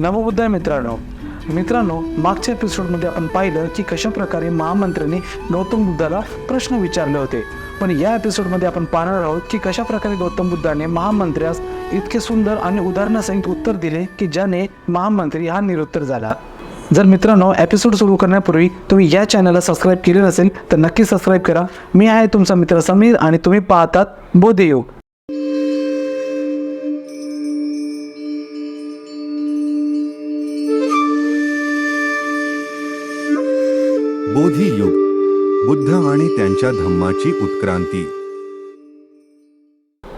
नवोदय मित्रांनो. मित्रांनो मागच्या एपिसोडमध्ये आपण पाहिलं की कशाप्रकारे महामंत्र्यांनी गौतम बुद्धाला प्रश्न विचारले होते. पण या एपिसोडमध्ये आपण पाहणार आहोत की कशाप्रकारे गौतम बुद्धाने महामंत्र्यास इतके सुंदर आणि उदाहरणासहित उत्तर दिले की ज्याने महामंत्री हा निरुत्तर झाला. जर मित्रांनो एपिसोड सुरू करण्यापूर्वी तुम्ही या चॅनलला सबस्क्राईब केले नसेल तर नक्की सबस्क्राईब करा. मी आहे तुमचा मित्र समीर आणि तुम्ही पाहतात बोधयोग. बोधी युग बुद्ध आणि त्यांच्या धम्माची उत्क्रांती.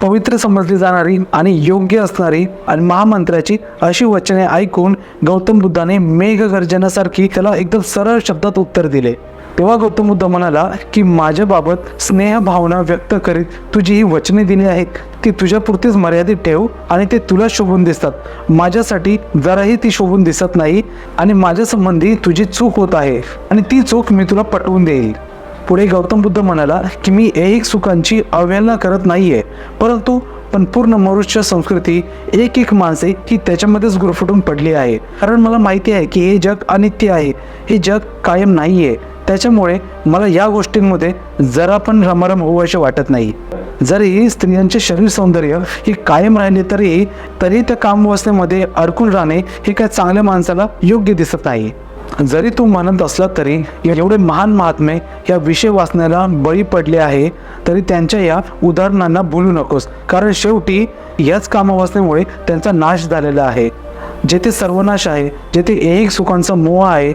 पवित्र समजली जाणारी आणि योग्य असणारी आणि महामंत्र्याची अशी वचने ऐकून गौतम बुद्धाने मेघगर्जनासारखी त्याला एकदम सरळ शब्दात उत्तर दिले. तेव्हा गौतम बुद्ध म्हणाला की माझ्याबाबत स्नेह भावना व्यक्त करीत तुझी ही वचने दिली आहेत ती तुझ्यापुरतीच मर्यादित ठेव आणि ते तुला शोभून दिसतात. माझ्यासाठी जराही ती शोभून दिसत नाही आणि माझ्या संबंधी तुझी चूक होत आहे आणि ती चूक मी तुला पटवून देईल. पुढे गौतम बुद्ध म्हणाला की मी ऐहिक सुखांची अवहेलना करत नाहीये परंतु पण पूर्ण मनुष्य संस्कृती एक एक माणसे ही त्याच्यामध्येच गुरफटून पडली आहे. कारण मला माहिती आहे की हे जग अनित्य आहे हे जग कायम नाहीये. त्याच्यामुळे मला या गोष्टींमध्ये जरा पण रमरम होऊ असे वाटत नाही. जरी स्त्रियांचे शरीर सौंदर्य ही कायम राहिले तरी तरी त्या कामवस्थेमध्ये अडकून राहणे हे काय चांगल्या माणसाला योग्य दिसत नाही. जरी तू म्हणत असला तरी एवढे महान महात्मे या विषय वाचण्याला बळी पडले आहे तरी त्यांच्या या उदाहरणांना बोलू नकोस. कारण शेवटी याच कामावासनेमुळे त्यांचा नाश झालेला आहे. जेथे सर्वनाश आहे जेथे एक सुखांचा मोह आहे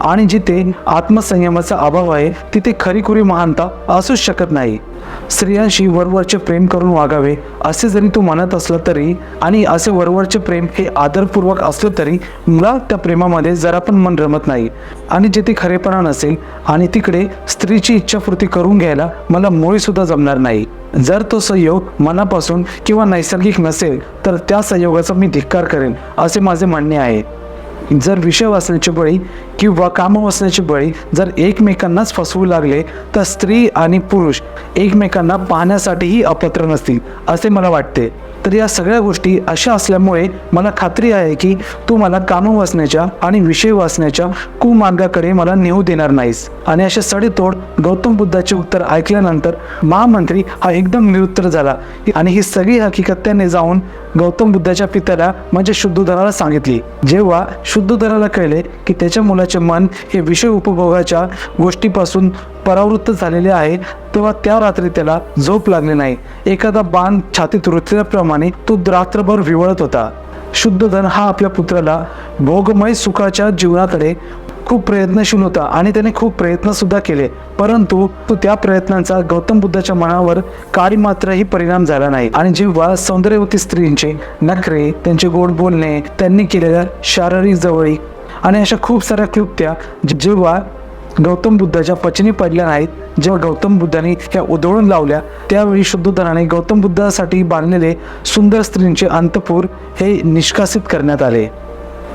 आणि जिथे आत्मसंयमाचा अभाव आहे तिथे खरीखुरी महानता असूच शकत नाही. स्त्रियांशी वरवरचे प्रेम करून वागावे असे जरी तू म्हणत असलं तरी आणि असे वरवरचे प्रेम हे आदरपूर्वक असलं तरी मला त्या प्रेमामध्ये जरा पण मन रमत नाही. आणि जिथे खरेपणा नसेल आणि तिकडे स्त्रीची इच्छापूर्ती करून घ्यायला मला मुळीसुद्धा जमणार नाही. जर तो संयोग मनापासून किंवा नैसर्गिक नसेल तर त्या संयोगाचा मी धिक्कार करेन असे माझे म्हणणे आहे. जर विषय वाचण्याची बळी किंवा कामं वाचण्याची बळी जर एकमेकांनाच फसवू लागले तर स्त्री आणि पुरुष एकमेकांना पाहण्यासाठीही अपत्र नसतील असे मला वाटते. तर या सगळ्या गोष्टी अशा असल्यामुळे मला खात्री आहे की तू मला कामं वाचण्याच्या आणि विषय वाचण्याच्या कुमार्गाकडे मला नेऊ देणार नाहीस. आणि अशा सडेतोड गौतम बुद्धाचे उत्तर ऐकल्यानंतर महामंत्री हा एकदम निरुत्तर झाला आणि ही सगळी हकीकत त्याने जाऊन गौतम बुद्धाच्या पित्याला म्हणजे शुद्धोधराला सांगितली. जेव्हा शुद्धोधराला कळले की त्याच्या मुलाचे मन हे विषय उपभोगाच्या गोष्टीपासून परावृत्त झालेले आहे तेव्हा त्या रात्री त्याला झोप लागली नाही. एखादा बाण छातीत रुतल्याप्रमाणे तो रात्रभर विवळत होता. शुद्धधन हा आपल्या पुत्राला भोगमय सुखाच्या जीवनाकडे खूप प्रयत्नशील होता आणि त्याने खूप प्रयत्न सुद्धा केले. परंतु तो त्या प्रयत्नांचा गौतम बुद्धाच्या मनावर काही मात्रही परिणाम झाला नाही. आणि जेव्हा सौंदर्यवती स्त्रींचे नखरे त्यांचे गोड बोलणे त्यांनी केलेल्या शारीरिक जवळीक आणि अशा खूप साऱ्या क्लुप्त्या जेव्हा गौतम बुद्धाच्या पचनी पडल्या नाहीत. जेव्हा गौतम बुद्धाने ह्या उधळून लावल्या त्यावेळी शुद्धोधनाने गौतम बुद्धासाठी बांधलेले सुंदर स्त्रींचे अंतपूर हे निष्कासित करण्यात आले.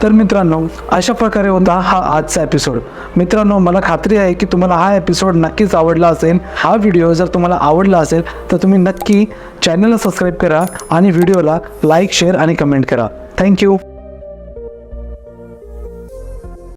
तर मित्रांनो अशा प्रकारे होता हा आजचा एपिसोड मित्रांनो मला खात्री आहे की तुम्हाला हा एपिसोड नक्कीच आवडला असेल. हा व्हिडिओ जर तुम्हाला आवडला असेल तर तुम्ही नक्की चॅनलला सबस्क्राईब करा आणि व्हिडिओला लाईक शेअर आणि कमेंट करा. Thank you